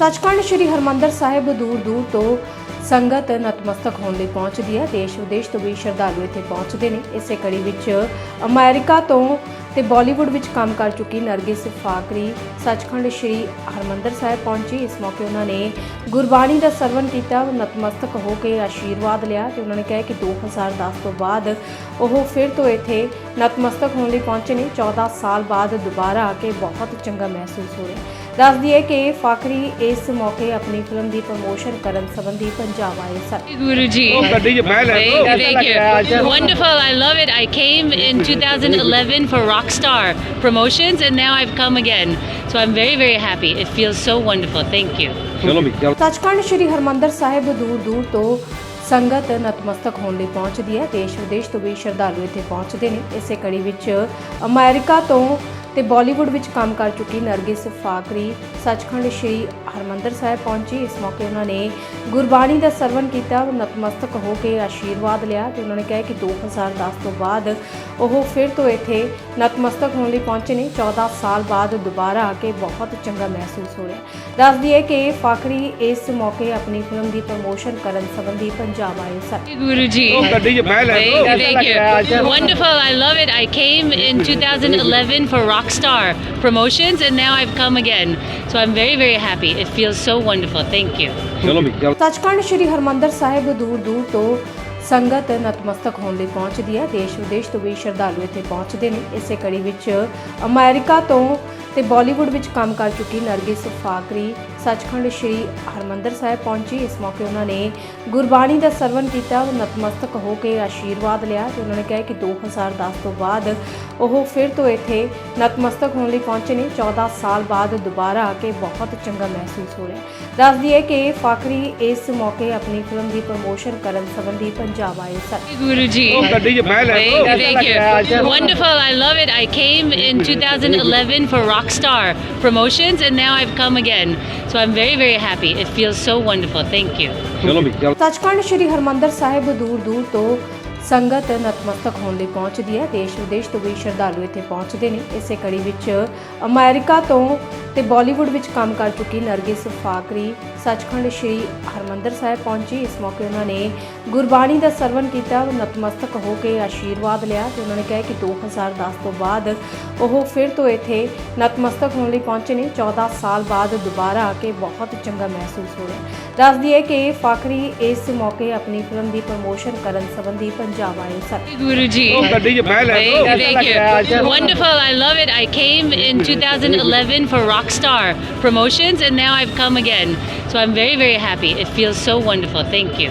ਸੱਚਖੰਡ ਸ੍ਰੀ ਹਰਮੰਦਰ ਸਾਹਿਬ ਦੂਰ ਦੂਰ ਤੋਂ ਸੰਗਤ ਨਤਮਸਤਕ ਹੋਣ ਲਈ ਪਹੁੰਚਦੀ ਹੈ। ਦੇਸ਼ ਵਿਦੇਸ਼ ਤੋਂ ਵੀ ਸ਼ਰਧਾਲੂ ਇੱਥੇ ਪਹੁੰਚਦੇ ਨੇ। ਇਸੇ ਕੜੀ ਵਿੱਚ ਅਮਰੀਕਾ ਤੋਂ ਤੇ ਬਾਲੀਵੁੱਡ ਵਿੱਚ ਕੰਮ ਕਰ ਚੁੱਕੀ ਨਰਗਿਸ ਫਾਕਰੀ ਸੱਚਖੰਡ ਸ੍ਰੀ ਹਰਮੰਦਰ ਸਾਹਿਬ ਪਹੁੰਚੀ। ਇਸ ਮੌਕੇ ਉਹਨਾਂ ਨੇ ਗੁਰਬਾਣੀ ਦਾ ਸਰਵਣ ਕੀਤਾ ਨਤਮਸਤਕ ਹੋ ਕੇ ਆਸ਼ੀਰਵਾਦ ਲਿਆ ਤੇ ਉਹਨਾਂ ਨੇ ਕਿਹਾ ਕਿ 2010 ਤੋਂ ਬਾਅਦ ਉਹ ਫਿਰ ਤੋਂ ਇੱਥੇ ਨਤਮਸਤਕ ਹੋਣ ਲਈ ਪਹੁੰਚੇ ਨੇ। 14 ਸਾਲ ਬਾਅਦ ਦੁਬਾਰਾ ਆ ਕੇ ਬਹੁਤ ਚੰਗਾ ਮਹਿਸੂਸ ਹੋ ਰਿਹਾ। ਦੱਸ ਦਈਏ ਕਿ ਫਾਕਰੀ ਇਸ ਮੌਕੇ ਆਪਣੀ ਫਿਲਮ ਦੀ ਪ੍ਰਮੋਸ਼ਨ ਕਰਨ ਸੰਬੰਧੀ ਪੰਜਾਬ ਆਏ ਸਨ। Guru ji. ਉਹ ਗੱਡੀ 'ਚ ਬਹਿ ਲੈ। Thank you, thank you. Wonderful, I love it. I came in 2011 for Rockstar promotions and now I've come again. So I'm very, very happy. It feels so wonderful. Thank you. ਚਲੋ ਵੀ ਚਲੋ ਸੱਚਖੰਡ ਸ੍ਰੀ ਹਰਮੰਦਰ ਸਾਹਿਬ ਦੂਰ ਦੂਰ ਤੋਂ ਸੰਗਤ ਨਤਮਸਤਕ ਹੋਣ ਲਈ ਪਹੁੰਚਦੀ ਹੈ ਦੇਸ਼ ਵਿਦੇਸ਼ ਤੋਂ ਵੀ ਸ਼ਰਧਾਲੂ ਇੱਥੇ ਪਹੁੰਚਦੇ ਨੇ ਇਸੇ ਕੜੀ ਵਿੱਚ ਅਮਰੀਕਾ ਤੋਂ ਤੇ ਬਾਲੀਵੁੱਡ ਵਿੱਚ ਕੰਮ ਕਰ ਚੁੱਕੀ ਨਰਗਿਸ ਫਾਕਰੀ ਸੱਚਖੰਡ ਸ੍ਰੀ ਹਰਮੰਦਰ ਸਾਹਿਬ ਪਹੁੰਚੀ। ਇਸ ਮੌਕੇ ਉਹਨਾਂ ਨੇ ਗੁਰਬਾਣੀ ਦਾ ਸਰਵਣ ਕੀਤਾ ਨਤਮਸਤਕ ਹੋ ਕੇ ਆਸ਼ੀਰਵਾਦ ਲਿਆ ਤੇ ਉਹਨਾਂ ਨੇ ਕਿਹਾ ਕਿ 2010 ਤੋਂ ਬਾਅਦ ਉਹ ਫਿਰ ਤੋਂ ਇੱਥੇ ਨਤਮਸਤਕ ਹੋਣ ਲਈ ਪਹੁੰਚੇ ਨੇ। 14 ਸਾਲ ਬਾਅਦ ਦੁਬਾਰਾ ਆ ਕੇ ਬਹੁਤ ਚੰਗਾ ਮਹਿਸੂਸ ਹੋ ਰਿਹਾ ਦੱਸ ਦਈਏ ਕਿ ਫਾਕਰੀ ਇਸ ਮੌਕੇ ਆਪਣੀ ਫਿਲਮ ਦੀ ਪ੍ਰਮੋਸ਼ਨ ਕਰਨ ਸੰਬੰਧੀ ਪੰਜਾਬ ਆਏ ਸਨ। Ji. ਉਹ ਗੱਡੀ 'ਚ ਬਹਿ ਲੈ Thank you, thank you. Wonderful, I love it. I came in 2011 for Rockstar promotions and now I've come again. So I'm very, very happy. It feels so wonderful. Thank you. ਚਲੋ ਵੀ ਚਲੋ ਸੱਚਖੰਡ ਸ੍ਰੀ ਹਰਮੰਦਰ ਸਾਹਿਬ ਦੂਰ ਦੂਰ ਤੋਂ ਸੰਗਤ ਨਤਮਸਤਕ ਹੋਣ ਲਈ ਪਹੁੰਚਦੀ ਹੈ ਦੇਸ਼ ਵਿਦੇਸ਼ ਤੋਂ ਵੀ ਸ਼ਰਧਾਲੂ ਇੱਥੇ ਪਹੁੰਚਦੇ ਨੇ ਇਸੇ ਕੜੀ ਵਿੱਚ ਅਮਰੀਕਾ ਤੋਂ ਤੇ ਬਾਲੀਵੁੱਡ ਵਿੱਚ ਕੰਮ ਕਰ ਚੁੱਕੀ ਨਰਗਿਸ ਫਾਕਰੀ ਸੱਚਖੰਡ ਸ੍ਰੀ ਹਰਮੰਦਰ ਸਾਹਿਬ ਪਹੁੰਚੀ। ਇਸ ਮੌਕੇ ਉਹਨਾਂ ਨੇ ਗੁਰਬਾਣੀ ਦਾ ਸਰਵਣ ਕੀਤਾ ਨਤਮਸਤਕ ਹੋ ਕੇ ਆਸ਼ੀਰਵਾਦ ਲਿਆ ਤੇ ਉਹਨਾਂ ਨੇ ਕਿਹਾ ਕਿ 2010 ਤੋਂ ਬਾਅਦ ਉਹ ਫਿਰ ਤੋਂ ਇੱਥੇ ਨਤਮਸਤਕ ਹੋਣ ਲਈ ਪਹੁੰਚੇ ਨੇ। 14 ਸਾਲ ਬਾਅਦ ਦੁਬਾਰਾ ਆ ਕੇ ਬਹੁਤ ਚੰਗਾ ਮਹਿਸੂਸ ਹੋ ਰਿਹਾ। ਦੱਸ ਦਈਏ ਕਿ ਫਾਕਰੀ ਇਸ ਮੌਕੇ ਆਪਣੀ ਫਿਲਮ ਦੀ ਪ੍ਰਮੋਸ਼ਨ ਕਰਨ ਸੰਬੰਧੀ ਪੰਜਾਬ ਆਏ ਸਨ। Thank you, thank you. Wonderful, I love it. I came in 2011 for Rockstar promotions and now I've come again. So I'm very, very happy. It feels so wonderful. Thank you. ਚਲੋ ਵੀ ਚਲੋ ਸੱਚਖੰਡ ਸ੍ਰੀ ਹਰਮੰਦਰ ਸਾਹਿਬ ਦੂਰ ਦੂਰ ਤੋਂ ਸੰਗਤ ਨਤਮਸਤਕ ਹੋਣ ਲਈ ਪਹੁੰਚਦੀ ਹੈ। ਦੇਸ਼ ਵਿਦੇਸ਼ ਤੋਂ ਵੀ ਸ਼ਰਧਾਲੂ ਇੱਥੇ ਪਹੁੰਚਦੇ ਨੇ। ਇਸੇ ਕੜੀ ਵਿੱਚ ਅਮਰੀਕਾ ਤੋਂ ਤੇ ਬਾਲੀਵੁੱਡ ਵਿੱਚ ਕੰਮ ਕਰ ਚੁੱਕੀ ਨਰਗਿਸ ਫਾਕਰੀ ਸੱਚਖੰਡ ਸ੍ਰੀ ਹਰਮੰਦਰ ਸਾਹਿਬ ਪਹੁੰਚੀ। ਇਸ ਮੌਕੇ ਉਹਨਾਂ ਨੇ ਗੁਰਬਾਣੀ ਦਾ ਸਰਵਣ ਕੀਤਾ, ਨਤਮਸਤਕ ਹੋ ਕੇ ਆਸ਼ੀਰਵਾਦ ਲਿਆ ਤੇ ਉਹਨਾਂ ਨੇ ਕਿਹਾ ਕਿ 2010 ਤੋਂ ਬਾਅਦ ਉਹ ਫਿਰ ਤੋਂ ਇੱਥੇ ਨਤਮਸਤਕ ਹੋਣ ਲਈ ਪਹੁੰਚੇ ਨੇ। 14 ਸਾਲ ਬਾਅਦ ਦੁਬਾਰਾ ਆ ਕੇ ਬਹੁਤ ਚੰਗਾ ਮਹਿਸੂਸ ਹੋ ਰਿਹਾ ਦੱਸਦੀ ਹੈ ਕਿ ਫਾਕਰੀ ਇਸ ਮੌਕੇ ਆਪਣੀ ਫਿਲਮ ਦੀ ਪ੍ਰਮੋਸ਼ਨ ਕਰਨ ਸੰਬੰਧੀ Guruji. Thank you. Wonderful. I love it. I came in 2011 for Rockstar Promotions and now I've come again. So I'm very, very happy. It feels so wonderful. Thank you.